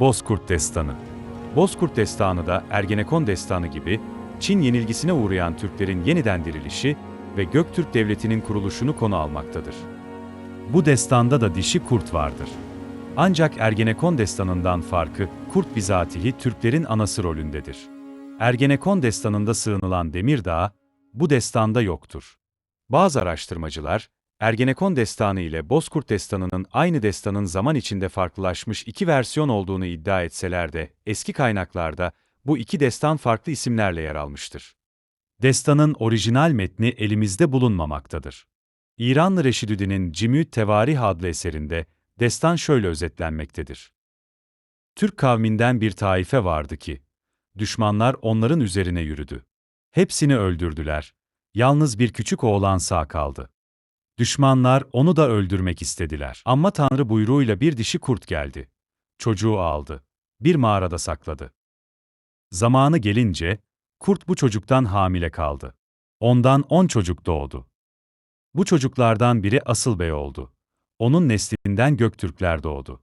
Bozkurt Destanı Bozkurt Destanı da Ergenekon Destanı gibi Çin yenilgisine uğrayan Türklerin yeniden dirilişi ve Göktürk Devleti'nin kuruluşunu konu almaktadır. Bu destanda da dişi kurt vardır. Ancak Ergenekon destanından farkı kurt bizatihi Türklerin anası rolündedir. Ergenekon destanında sığınılan Demirdağ bu destanda yoktur. Bazı araştırmacılar Ergenekon destanı ile Bozkurt destanının aynı destanın zaman içinde farklılaşmış iki versiyon olduğunu iddia etseler de eski kaynaklarda bu iki destan farklı isimlerle yer almıştır. Destanın orijinal metni elimizde bulunmamaktadır. İranlı Reşidüddin'in Cimü Tevarih adlı eserinde destan şöyle özetlenmektedir. Türk kavminden bir taife vardı ki, düşmanlar onların üzerine yürüdü. Hepsini öldürdüler. Yalnız bir küçük oğlan sağ kaldı. Düşmanlar onu da öldürmek istediler. Ama Tanrı buyruğuyla bir dişi kurt geldi. Çocuğu aldı. Bir mağarada sakladı. Zamanı gelince, kurt bu çocuktan hamile kaldı. Ondan on çocuk doğdu. Bu çocuklardan biri asıl bey oldu. Onun neslinden Göktürkler doğdu.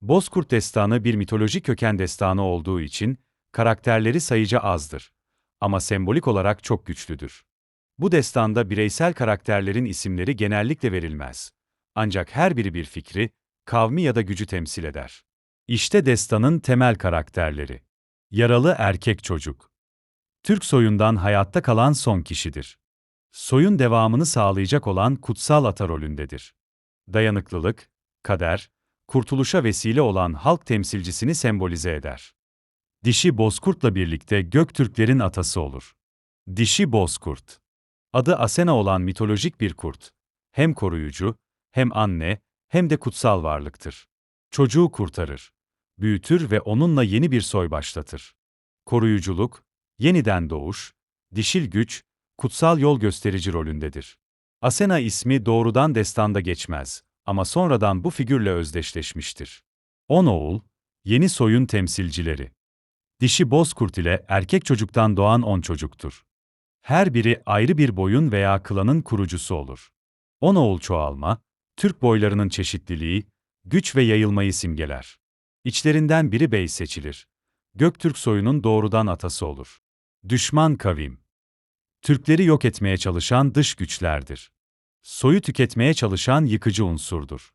Bozkurt destanı bir mitolojik köken destanı olduğu için, karakterleri sayıca azdır. Ama sembolik olarak çok güçlüdür. Bu destanda bireysel karakterlerin isimleri genellikle verilmez. Ancak her biri bir fikri, kavmi ya da gücü temsil eder. İşte destanın temel karakterleri. Yaralı erkek çocuk. Türk soyundan hayatta kalan son kişidir. Soyun devamını sağlayacak olan kutsal ata rolündedir. Dayanıklılık, kader, kurtuluşa vesile olan halk temsilcisini sembolize eder. Dişi Bozkurt'la birlikte Göktürklerin atası olur. Dişi Bozkurt. Adı Asena olan mitolojik bir kurt. Hem koruyucu, hem anne, hem de kutsal varlıktır. Çocuğu kurtarır. Büyütür ve onunla yeni bir soy başlatır. Koruyuculuk, yeniden doğuş, dişil güç, kutsal yol gösterici rolündedir. Asena ismi doğrudan destanda geçmez ama sonradan bu figürle özdeşleşmiştir. On oğul, yeni soyun temsilcileri. Dişi bozkurt ile erkek çocuktan doğan on çocuktur. Her biri ayrı bir boyun veya klanın kurucusu olur. On oğul çoğalma, Türk boylarının çeşitliliği, güç ve yayılmayı simgeler. İçlerinden biri bey seçilir. Göktürk soyunun doğrudan atası olur. Düşman kavim. Türkleri yok etmeye çalışan dış güçlerdir. Soyu tüketmeye çalışan yıkıcı unsurdur.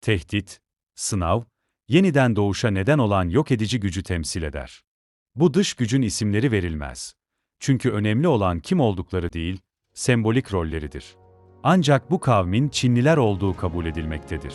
Tehdit, sınav, yeniden doğuşa neden olan yok edici gücü temsil eder. Bu dış gücün isimleri verilmez. Çünkü önemli olan kim oldukları değil, sembolik rolleridir. Ancak bu kavmin Çinliler olduğu kabul edilmektedir.